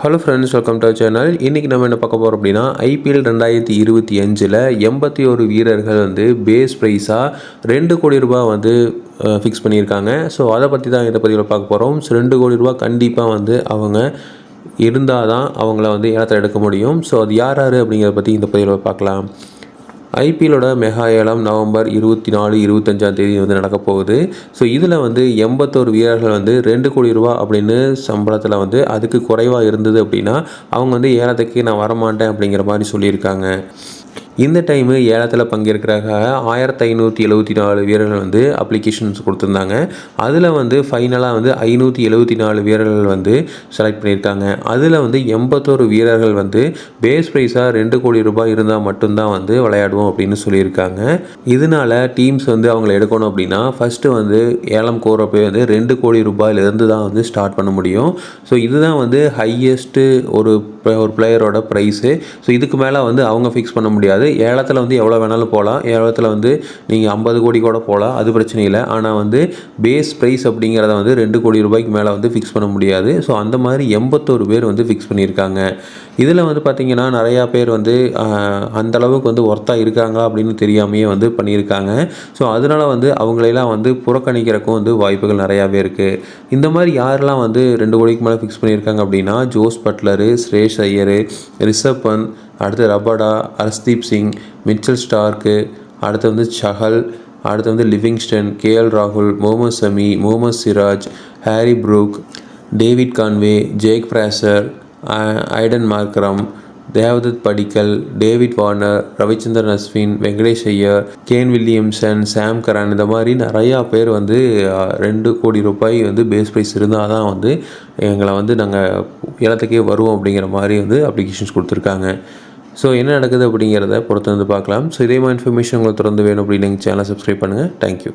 Hello friends welcome to channel இன்றைக்கி நம்ம என்ன பார்க்க போகிறோம் அப்படின்னா ஐபிஎல் ரெண்டாயிரத்தி இருபத்தி அஞ்சில் எண்பத்தி ஒரு வீரர்கள் வந்து பேஸ் ப்ரைஸாக ரெண்டு கோடி ரூபாய் வந்து ஃபிக்ஸ் பண்ணியிருக்காங்க. ஸோ அதை பற்றி தான் இந்த பதிவில் பார்க்க போகிறோம் ஸோ ரெண்டு கோடி ரூபாய் கண்டிப்பாக வந்து அவங்க இருந்தால் தான் அவங்கள வந்து இடத்துல எடுக்க முடியும். ஸோ அது யார் யார் அப்படிங்கிறத பற்றி இந்த பதிவில் பார்க்கலாம். ஐபிஎலோட மெகா ஏலம் நவம்பர் இருபத்தி நாலு இருபத்தஞ்சாம் தேதி வந்து நடக்க போகுது. ஸோ இதில் வந்து எண்பத்தோரு வீரர்கள் வந்து ரெண்டு கோடி ரூபா அப்படின்னு சம்பளத்தில் வந்து அதுக்கு குறைவாக இருந்தது அப்படின்னா அவங்க வந்து ஏலத்துக்கு நான் வரமாட்டேன் அப்படிங்கிற மாதிரி சொல்லியிருக்காங்க. இந்த டைமு ஏலத்தில் பங்கேற்கிறக்காக ஆயிரத்தி ஐநூற்றி எழுபத்தி நாலு வீரர்கள் வந்து அப்ளிகேஷன்ஸ் கொடுத்துருந்தாங்க. அதில் வந்து ஃபைனலாக வந்து ஐநூற்றி எழுபத்தி நாலு வீரர்கள் வந்து செலக்ட் பண்ணியிருக்காங்க. அதில் வந்து எண்பத்தோரு வீரர்கள் வந்து பேஸ் ப்ரைஸாக ரெண்டு கோடி ரூபாய் இருந்தால் மட்டும்தான் வந்து விளையாடுவோம் அப்படின்னு சொல்லியிருக்காங்க. இதனால டீம்ஸ் வந்து அவங்கள எடுக்கணும் அப்படின்னா ஃபஸ்ட்டு வந்து ஏலம் கோரப்போ வந்து ரெண்டு கோடி ரூபாயிலிருந்து தான் வந்து ஸ்டார்ட் பண்ண முடியும். ஸோ இதுதான் வந்து ஹையஸ்ட்டு ஒரு ஒரு பிளேயரோட ப்ரைஸு ஸோ இதுக்கு மேலே வந்து அவங்க ஃபிக்ஸ் பண்ண முடியாது. ஏலத்தில் வந்து எவ்வளோ வேணாலும் போகலாம் ஏலத்தில் வந்து நீங்கள் ஐம்பது கோடி கூட போகலாம் அது பிரச்சனை இல்லை. ஆனால் வந்து பேஸ் ப்ரைஸ் அப்படிங்கிறத வந்து ரெண்டு கோடி ரூபாய்க்கு மேலே வந்து ஃபிக்ஸ் பண்ண முடியாது. ஸோ அந்த மாதிரி எண்பத்தோரு பேர் வந்து ஃபிக்ஸ் பண்ணியிருக்காங்க. இதில் வந்து பார்த்திங்கன்னா நிறையா பேர் வந்து அந்தளவுக்கு வந்து ஒர்த்தாக இருக்காங்களா அப்படின்னு தெரியாமையே வந்து பண்ணியிருக்காங்க. ஸோ அதனால் வந்து அவங்களெல்லாம் வந்து புறக்கணிக்கிறக்கும் வந்து வாய்ப்புகள் நிறையாவே இருக்குது இந்த மாதிரி யாரெல்லாம் வந்து ரெண்டு கோடிக்கு மேலே ஃபிக்ஸ் பண்ணியிருக்காங்க அப்படின்னா ஜோஸ் பட்லரு ஸ்ரேஷ் ஐயர் ரிஷப் பந்த் அடுத்து Rabada Arshdeep Singh Mitchell Starc அடுத்து வந்து சஹல் அடுத்து வந்து லிவிங்ஸ்டன் கேஎல் ராகுல் Mohammed Shami Mohammed Siraj Harry Brook David Conway Jake Fraser Aiden Markram Devdutt Padikkal David Warner Ravichandran Ashwin Venkatesh Iyer Kane Williamson Sam Curran இந்த மாதிரி நிறையா பேர் வந்து ரெண்டு கோடி ரூபாய் வந்து பேஸ் ப்ரைஸ் இருந்தால் தான் வந்து எங்களை வந்து நாங்கள் இடத்துக்கே வருவோம் அப்படிங்கிற மாதிரி வந்து அப்ளிகேஷன்ஸ் கொடுத்துருக்காங்க. ஸோ என்ன நடக்குது அப்படிங்கிறத பொறுத்து வந்து பார்க்கலாம். ஸோ இதே மாதிரி இன்ஃபர்மேஷன் உங்களுக்கு தொடர்ந்து வேணும் அப்படின்னு எங்கள் சேனலை சப்ஸ்கிரைப் பண்ணுங்கள் தேங்க்யூ